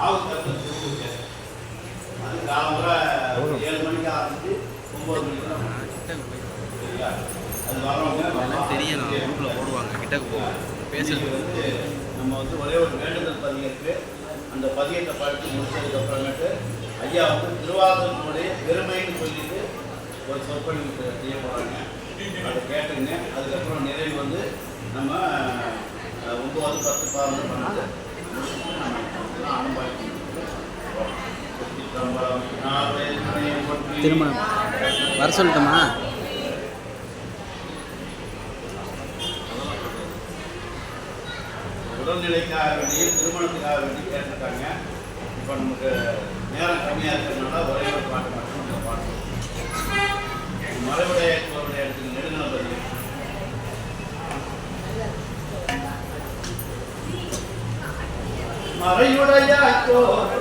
நாகத்தரத்தில் Tiruppur station அது ஏழு மணிக்கு ஆரம்பிச்சு ஒம்பது மணிக்கு சரிங்களா அது வரவங்க ஊரில் ஓடுவாங்க கிட்டக்கு போவாங்க. வந்து நம்ம வந்து ஒரே ஒரு வேண்டுதல் பதியம் அந்த பதியத்தை படித்து முடிச்சதுக்கப்புறமேட்டு ஐயா வந்து திருவாரூரனுடைய பெருமைன்னு சொல்லிட்டு ஒரு சொற்பொழிவு செய்ய போகிறாங்க அதை கேட்டுங்க. அதுக்கப்புறம் நிறைவு வந்து நம்ம ஒம்பது பத்து பதினொன்று பண்ணிட்டு திருமணம். வர சொல்லட்டுமா? உடல்நிலைக்காக வேண்டி திருமணத்துக்காக வேண்டி கேட்டிருக்காங்க. இப்போ நமக்கு நேரம் கம்மியாக இருக்கிறதுனால ஒரே ஒரு பாட்டு olha a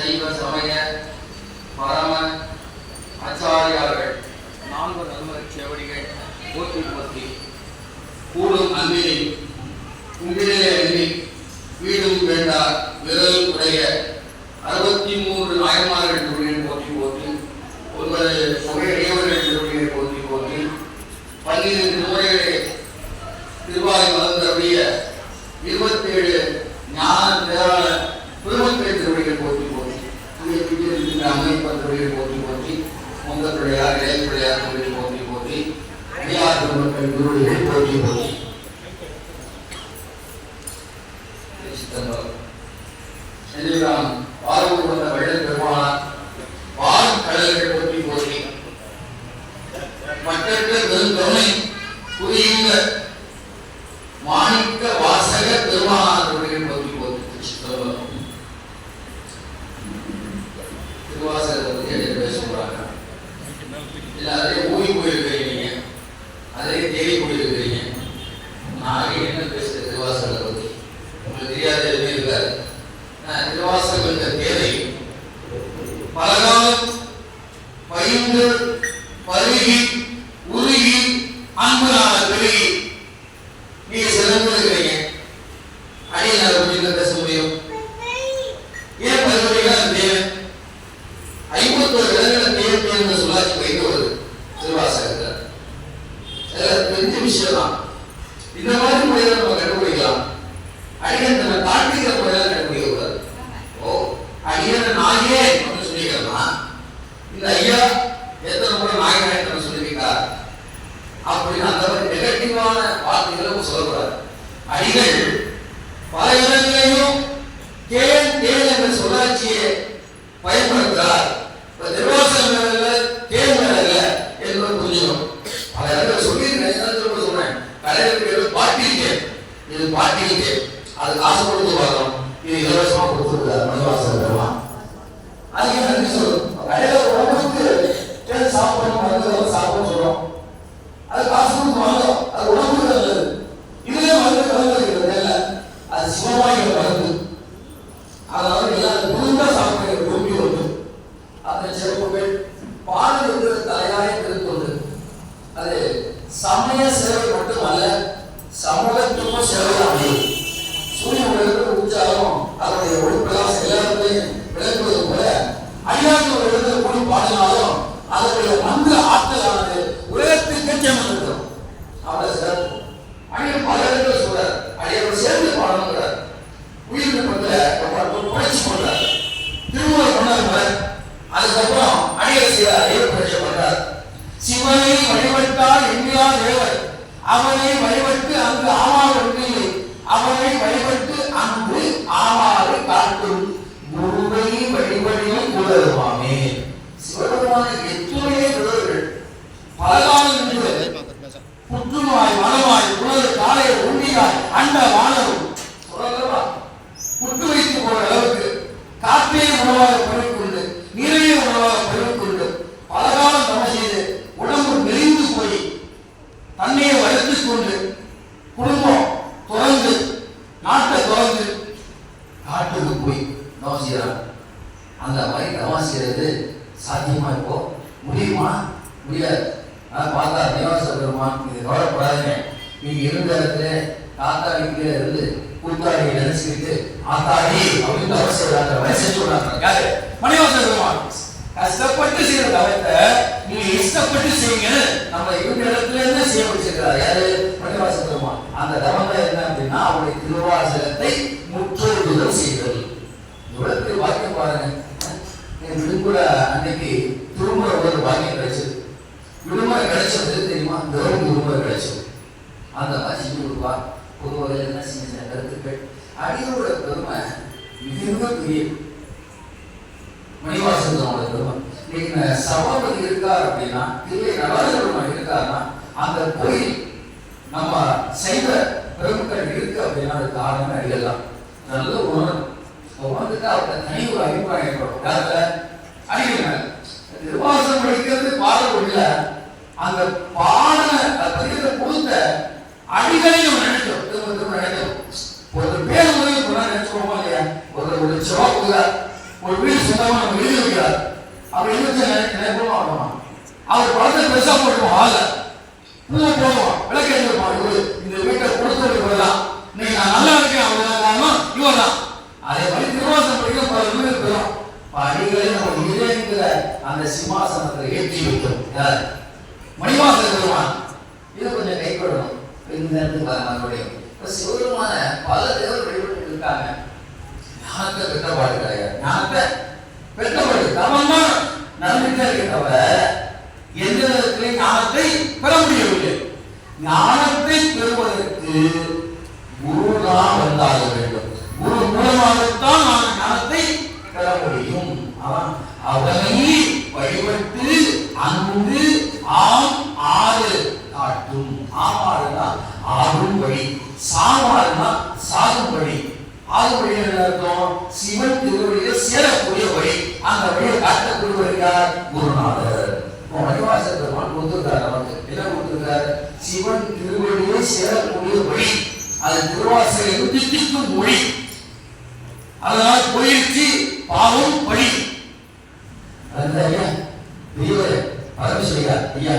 சைவ சமய பரம ஆச்சாரியார்கள். நால்வர் அலுவலர் சேவடிகள் போற்றி போற்றி. கூடும் அன்பினை உங்களிலே எண்ணி வீடும் வேண்டார் விரல் உடைய அறுபத்தி மூன்று நாயன்மார்கள் போற்றி போற்றி ஒன்பது புகையடையவர்கள் திருவிழை போற்றி போற்றி பன்னிரண்டு திருமுறைகளை திருவாய் மலர்ந்தருடைய இருபத்தேழு ஞான தேவால பெருமக்களை திருவிழிகள் போற்றி போற்றி புதிய பிடித்திருக்கின்ற அமைப்பர் திருவிழிகள் போற்றி போற்றி உங்கள் பிள்ளையார் இளைய பிள்ளையார் திருவிழி போற்றி போற்றி அடியார் பெருமக்கள் பெரிய விஷயம் தான் இந்த மாதிரி முறையில நம்ம கண்டுபிடிக்கலாம். அடியன் நம்ம தாழ்த்திக்கிற முறையில நீங்க இஷ்டப்பட்டு செய்யுங்கன்னு நம்ம இருந்த இடத்துல இருந்து செய்ய வச்சிருக்கிறார் யாரு? மணிவாச பெருமான் அந்த தவம் என்ன அப்படின்னா அவருடைய திருவாசகத்தை முற்றோடுதல் செய்தல் இவ்வளவு வாக்கியம் பாருங்க. என் விடுமுறை அன்னைக்கு திருமுறை ஒரு வாக்கியம் கிடைச்சது. விடுமுறை கிடைச்சது தெரியுமா? கௌரவ விடுமுறை கிடைச்சது. அந்த மாதிரி செஞ்சு கொடுப்பா. பொதுவாக என்ன செஞ்ச கருத்துக்கள்? அடியோட பெருமை மிகவும் பெரிய மணிவாசன் அவங்களோட பெருமை. நீங்க சபாபதி இருக்கார் அப்படின்னா தில்லை நடராஜ இருக்காருன்னா அந்த கோயில் நம்ம செய்த பெருமக்கள் இருக்கு அப்படின்னா அது காரணமே அடியெல்லாம் நல்ல உணர்வு. உணர்ந்துட்டு அவர்கிட்ட தனி ஒரு அபிப்பிராயம் ஏற்படும். யாருல அடிக்கிறேன் திருவாசம் படிக்கிறது பாடல் உள்ள அந்த பாடல பதிகத்தை கொடுத்த அடிகளையும் நினைச்சோம் திரும்ப திரும்ப நினைச்சோம் ஒரு பேர் உதவி பண்ணா நினைச்சோமா இல்லையா? ஒரு ஒரு சிவா ஒரு வீடு சுத்தமாக நம்ம எழுதி வைக்கிறார். அவர் எழுதி வச்ச அவர் படத்தை பெருசா போட்டுவோம் ஆள. பூவை போடுவோம் விளக்கு இவரு இந்த வீட்டை கொடுத்தவர் இவர்தான். இன்னைக்கு நான் நல்லா இருக்கேன். அவர் காரணம் இவர் தான் அதே மாதிரி திருவாசம் படிக்க பல பேர் நம்ம அந்த சிம்மாசனத்தை ஏற்றி வைக்கும் யார்? பெருமான். இது கொஞ்சம் கைப்படணும் இந்த நேரத்துக்கு சிவபெருமான பல தேவர் இருக்காங்க. ஞானத்தை பெற்றபாடு கிடையாது. ஞானத்தை பெற்றவர்கள் தவம் தான் நடந்துட்டே இருக்க தவிர எந்த விதத்திலையும் ஞானத்தை பெற முடியவில்லை. ஞானத்தை பெறுவதற்கு குரு தான் வந்தாக வேண்டும். குரு மூலமாகத்தான் நாம் ஞானத்தை பெற முடியும் அவன் அவனை வழிபட்டு அன்பு ஆம் ஆறு காட்டும் ஆமாறுனா ஆறும் வழி சாமாறுனா சாகும் வழி ஆறு வழி என்ன அர்த்தம் சிவன் திருவடியில சேரக்கூடிய வழி அந்த வழியை காட்டக்கூடியவர் யார் குருநாதர் இப்போ மணிவாச பெருமான் கொடுத்திருக்காரு நமக்கு என்ன கொடுத்திருக்காரு சிவன் திருவடியை சேரக்கூடிய வழி அது திருவாசலை திட்டிக்கும் மொழி அதனால் போயிடுச்சு பாவம் பழி அந்த ஐயா பெரியவர் பரமேஸ்வரியா ஐயா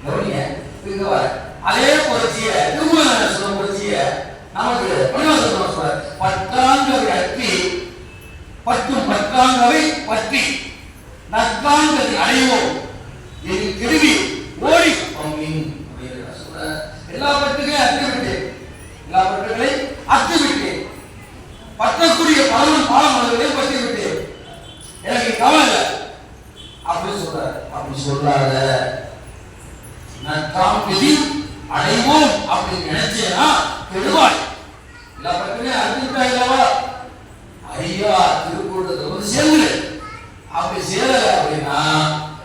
கவனிங்க இங்க வர அதே புரட்சிய திரும்ப சொல்ல புரட்சிய நமக்கு பணிவாசம் சொல்ற பத்தாங்கவை அற்றி பத்தும் பத்தாங்கவை பற்றி நற்காங்கதை அடைவோம். என் திருவி ஓடி எல்லா பற்றுகளையும் அத்துவிட்டேன் எல்லா பட்டுகளையும் அத்துவிட்டேன் பற்றக்கூடிய பலனும் பாலமலர்களையும் பற்றி விட்டேன் எனக்கு கவலை இல்லை. அப்படி சொல்றாரு அப்படி சொல்றாரு நற்றாம் விதி அடைவோம் அப்படின்னு நினைச்சேனா கெடுவாய். எல்லா பக்கமே அறிஞ்சுட்டா இல்லவா? ஐயா திருக்கூட்டத்தை சேர்ந்து அப்படி சேரல அப்படின்னா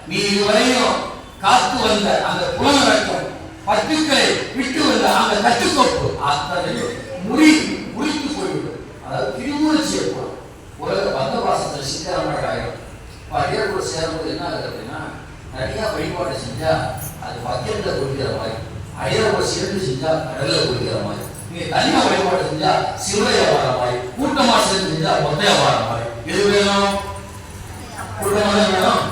நீ இதுவரையும் காத்து வந்த அந்த புலனடக்கம் பத்துக்களை விட்டு வந்த அந்த கட்டுக்கோப்பு அத்தனையும் முறி முறித்து போய்விடும். அதாவது திருமூலச்சி ஏற்படும் உலக பந்த பாசத்தில் சித்தரமாக ஆயிடும் இப்போ அடியார் கூட சேரும்போது என்ன ஆகுது அப்படின்னா நிறைய வழிபாடு செஞ்சால் அது பக்கெட்டில் கொடுக்கிற மாதிரி அடியார் கூட சேர்ந்து செஞ்சால் கடலில் கொடுக்கிற மாதிரி நீங்கள் தனியாக வழிபாடு செஞ்சால் சிவனையா வர மாதிரி கூட்டமாக சேர்ந்து செஞ்சால் மொத்தையா வர மாதிரி எது வேணும்? கூட்டமா வேணும்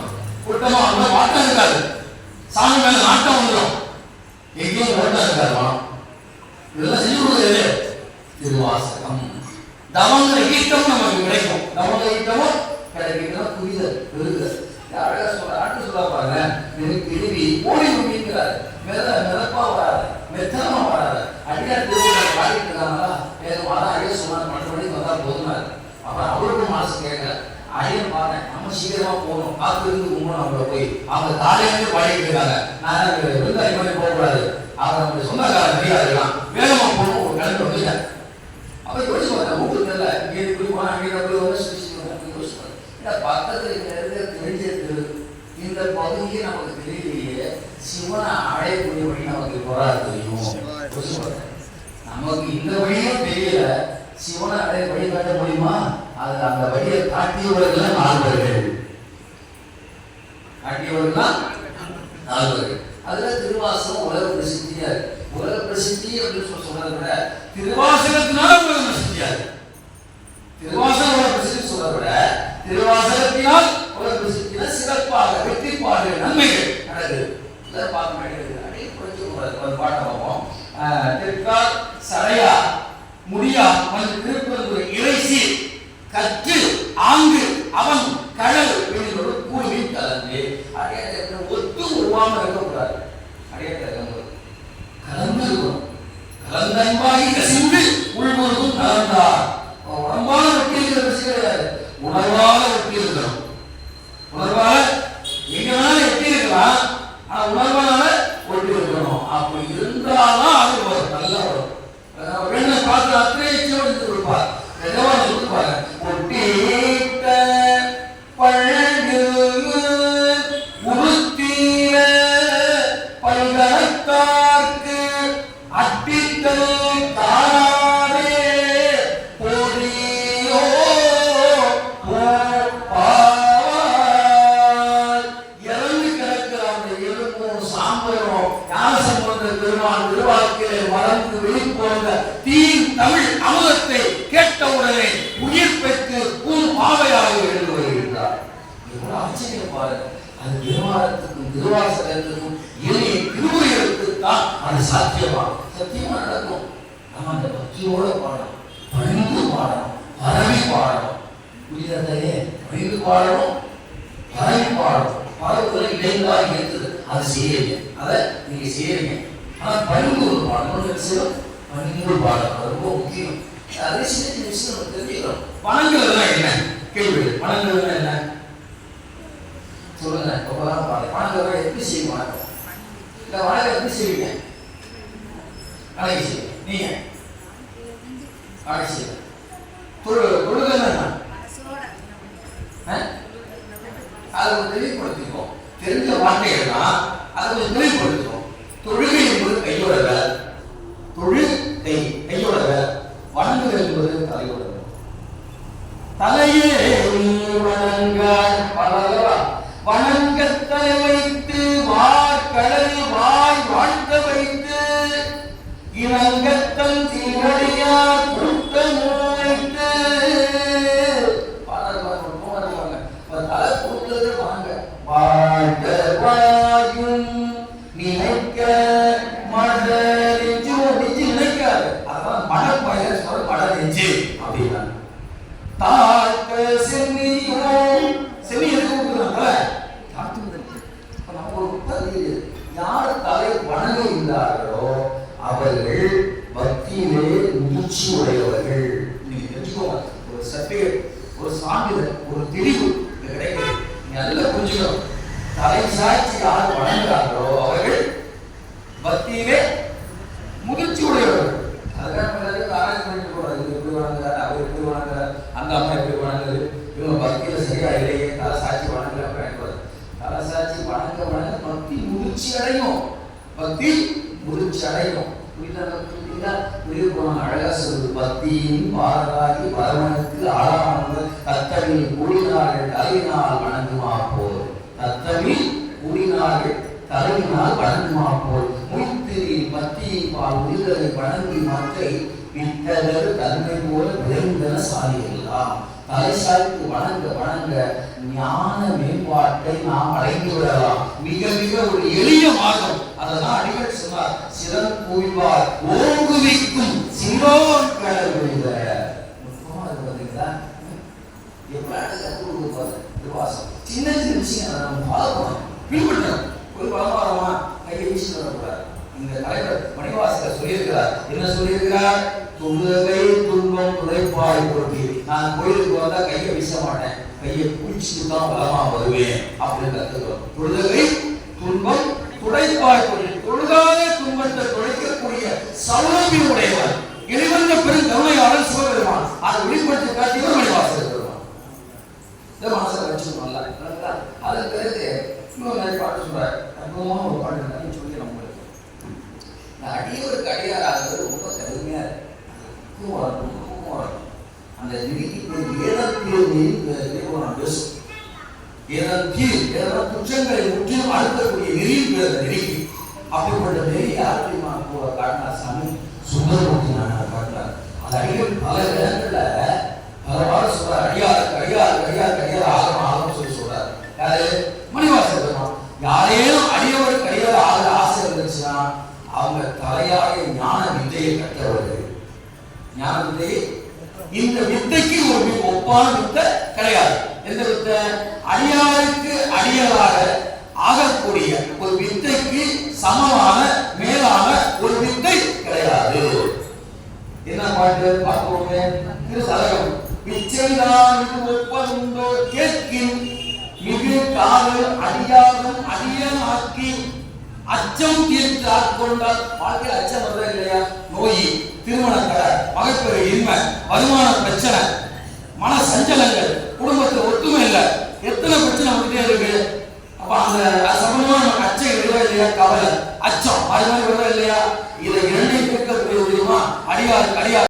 கூட்டமா வந்து மாட்டம் இருக்காது சாமி மேல நாட்டம் வந்துடும் எங்கேயும் ஓட்டம் இருக்காது மனம் இதெல்லாம் செஞ்சு கொடுக்குறது திருவாசகம். தவங்கிற ஈட்டம் நமக்கு கிடைக்கும். தவங்கிற ஈட்டமும் கிடைக்கும் புரிதல் பெறுதல் அழகா சொல்ற ஆட்டு சொல்ல பாருங்க எனக்கு எழுதி ஓடி முடிக்கிறார் மெத மிதப்பா வராது மெத்தனமா வராது. அடியார் திருவிழா பாடிட்டு இருக்காங்களா? எனக்கு வர அடிய சொன்னார் பன்னெண்டு மணிக்கு வந்தா போதுமாரு அப்புறம் அவருக்கும் மனசு கேட்கல. அடியன் பார்த்தேன் நம்ம சீக்கிரமா போகணும். காத்து இருந்து கும்பணும் அவங்கள போய். அவங்க காலையிலேருந்து பாடிட்டு இருக்காங்க நான் விருது அதிகமாக போகக்கூடாது. அவர் நம்ம சொந்தக்காரர் முடியாதுலாம் வேகமா போகணும். ஒரு கிளம்பி வந்துட்டேன். அப்ப யோசிச்சு பார்த்தேன் உங்களுக்கு தெரியல இங்கே இப்படி போனா அங்கே போய் வந்து சுற்றி யோசிச்சு பார்த்தேன் இந்த பக்கத்துல இங்க இருக்க தெரிஞ்சது இந்த பகுதியை நமக்கு தெரியலையே. சிவனை அடையக்கூடிய வழி நமக்கு போரா தெரியும்? யோசிச்சு பார்த்தேன் நமக்கு இந்த வழியும் தெரியல. சிவனை அடைய வழி காட்ட முடியுமா? அது அந்த வழியை காட்டியவர்கள் நால்வர்கள் காட்டியவர்கள் நால்வர்கள் அதுல திருவாசகம் உலக பிரசித்தியா இருக்கு. உலக பிரசித்தி அப்படின்னு சொல்றதை விட திருவாசகத்தினால உலக பிரசித்தியா இருக்கு. திருவாசகம் உலக பிரசித்தி சொல்றதை விட திருவாசகத்தினால் உலக பிரசித்தினா சிறப்பாக வெற்றி நன்மைகள் நடக்குது. இதை பார்க்க வேண்டியது அப்படியே புரிஞ்சு ஒரு பாட்டை பார்ப்போம். தெற்கால் சடையா முடியா வந்து திருப்பதி இறைசி தேவாரத்துக்கும் திருவாசகத்துக்கும் இணைய திருமுறைகளுக்கு தான் அது சாத்தியமாகும். சத்தியமா நடக்கும். நம்ம அந்த பக்தியோட பாடணும். பணிந்து பாடணும். பரவி பாடணும். புரியுதே பணிந்து பாடணும். பரவி பாடணும். பாடத்துல இடைந்தால் இருக்குது அது செய்யுங்க அதை நீங்க செய்யுங்க ஆனால் பணிந்து ஒரு பாடணும் சிவம் பணிந்து பாடணும் ரொம்ப முக்கியம். அதே சின்ன சின்ன விஷயம் நம்ம தெரிஞ்சுக்கிறோம். பணங்கள்லாம் என்ன? கேள்வி பணங்கள்லாம் என்ன? சொல்லுங்க இப்பதான் பாருங்க வணக்கம் எப்படி செய்யும்? வணக்கம். இல்ல வணக்கம் எப்படி செய்வீங்க? அழகி செய்யும். நீங்க? அழகி செய்யும். தொழு தொழுதுன்னா என்ன? தெளிவுபடுத்திக்கும். தெரிஞ்ச வார்த்தைகள் அதை கொஞ்சம் தெளிவுபடுத்திக்கும். தொழுகை என்பது கையோட வேலை தொழில் கை கையோட வேலை வணங்குதல் என்பது தலையோட வேலை தலையே வணங்க பல இணங்கத்தன் தீரடியார் கூட்டம் வைத்து பாடல் பாருங்க, பாடல் பாருங்க. இப்ப தலை கொடுத்தது வாங்க வாழ்க பதிவு யார் தலை வணங்குகின்றார்களோ அவர்கள் பக்தியிலே முதிர்ச்சி உடையவர்கள் நீங்க தெரிஞ்சுக்கோங்க ஒரு சர்டிபிகேட் ஒரு சான்றிதழ் ஒரு தெளிவு இது கிடைக்குது நீங்க நல்லா புரிஞ்சுக்கணும் தலை சாட்சி யார் வணங்குறாங்களோ அவர்கள் பக்தியிலே முதிர்ச்சி உடையவர்கள் அதுக்காக நம்ம எல்லாரும் ஆராய்ச்சி பண்ணிட்டு போறோம் இது எப்படி வணங்குறாரு அவர் எப்படி வணங்குறாரு அந்த அம்மா எப்படி வணங்குது இவங்க பக்தியில சரியா இல்லையே தலை சாட்சி வணங்கல பயன்படுது தலை சாட்சி வணங்க வணங்க பக்தி முதிர்ச்சி அடையும் பக்தி முதிர்ச்சி அடையும் புரியுதா புரியுதா புரியுது போனாங்க அழகா சொல்லுது பக்தியின் பாரதாகி பரமனுக்கு ஆளானது தத்தமிழ் கூடினார்கள் தலையினால் வணங்குமா போல் தத்தமிழ் கூடினார்கள் தலையினால் வணங்குமா போல் முய்த்திரி பக்தியின் பால் உயிர்களை வணங்கி மற்றை வித்தகர் தன்மை போல விளைந்தன சாலியெல்லாம். தலை சாய்த்து வணங்க வணங்க ஞான மேம்பாட்டை நாம் அடைந்து விடலாம் மிக மிக ஒரு எளிய மார்க்கம். அததான் அடிகள் சொன்னார் சிறன் கூய்வார் ஓங்குவிக்கும் சிலோன் கடல் முக்கியமாக முக்கியமா அது பார்த்தீங்களா எவ்வளவு அழகா கொடுக்குது பாருங்க திருவாசம் சின்ன சின்ன விஷயம் நம்ம ஃபாலோ பண்ணணும் பின்பற்றணும் ஒரு பலமாரமா கையை வீசி வரக்கூடாது இந்த தலைவர் மணிவாசகர் சொல்லியிருக்கிறார் என்ன சொல்லியிருக்கிறார் தொழுகை துன்பம் துடைப்பாய் போட்டி நான் கோயிலுக்கு வந்தா கையை வீச மாட்டேன் கையை குளிச்சுட்டு தான் பலமா வருவேன் அப்படின்னு கத்துக்கிறோம் துன்பம் துடைப்பாய் போட்டி தொழுகாத துன்பத்தை துடைக்கக்கூடிய சௌலபியம் உடையவர் இறைவந்த பெரும் கருணையாளர் சிவபெருமான் அதை வெளிப்படுத்தி காட்டியவர் மணிவாசகர் பெருமான் இதை மனசில் வச்சுக்கணும்ல கரெக்டா? அதன் பிறகு இன்னொரு நிறைய பாட்டு சொல்றாரு அற்புதமான ஒரு பாட்டு நிறைய சொல்லி நம்மளுக்கு இந்த அடியவருக்கு அடியாராகிறது ரொம்ப கடுமையா இருக்கு தூக்கம் வரணும், தூக்கம் வரணும். அந்த நெறிக்கு பேர் ஏதத்தில் நிறுவனம் பேசும் ஏதத்தில் குற்றங்களை முற்றிலும் அழுத்தக்கூடிய நெறியில் பேர் அந்த நெறிக்கு அப்படிப்பட்ட நெறி யார் தெரியுமா? கூட காட்டினார் சாமி. சுந்தரமூர்த்தி நாயனார் காட்டினார். அந்த அடிகள் பல இடங்கள்ல பலவாறு சொல்றார் அடியார் அடியாருக்கு அடியாருக்கு அடியார் ஆகணும் ஆகணும் சொல்லி சொல்றாரு. யாரு? மணிவாசர் பெருமான் யாரேனும் அடியவருக்கு அடியார் ஆகிற ஆசை இருந்துச்சுன்னா அவங்க தலையாய ஞான வித்தையை கற்றவர்கள். ஞான வித்தை? இந்த வித்தைக்கு ஒரு வி- ஒப்பான வித்தை கிடையாது. எந்த வித்தை அடியாருக்கு அடியலாக ஆகக்கூடிய ஒரு வித்தைக்கு சமமான மேலான ஒரு வித்தை கிடையாது. என்ன பாட்டு? பார்ப்போமே. திரு சதகம் பிச்சைதான் இது ஒப்பந்தோ கேட்கின் மிகு காதல் அடியாரும் அடியனாக்கி அச்சம் தீர்த்து ஆட்கொண்டால் வாழ்க்கையில் அச்சம் வருதா இல்லையா? நோய் திருமண தடை மகப்பேறு இன்மை வருமான பிரச்சனை மன சஞ்சலங்கள் குடும்பத்தில் ஒத்துமை இல்லை. எத்தனை பிரச்சனை வந்துட்டே இருக்கு. அப்ப அந்த அது சம்பந்தமா நமக்கு அச்சம் வருதா இல்லையா? கவலை. அச்சம். அது மாதிரி இல்லையா? இதை இரண்டையும் கேட்கக்கூடிய விதமா அடியார் அடியார்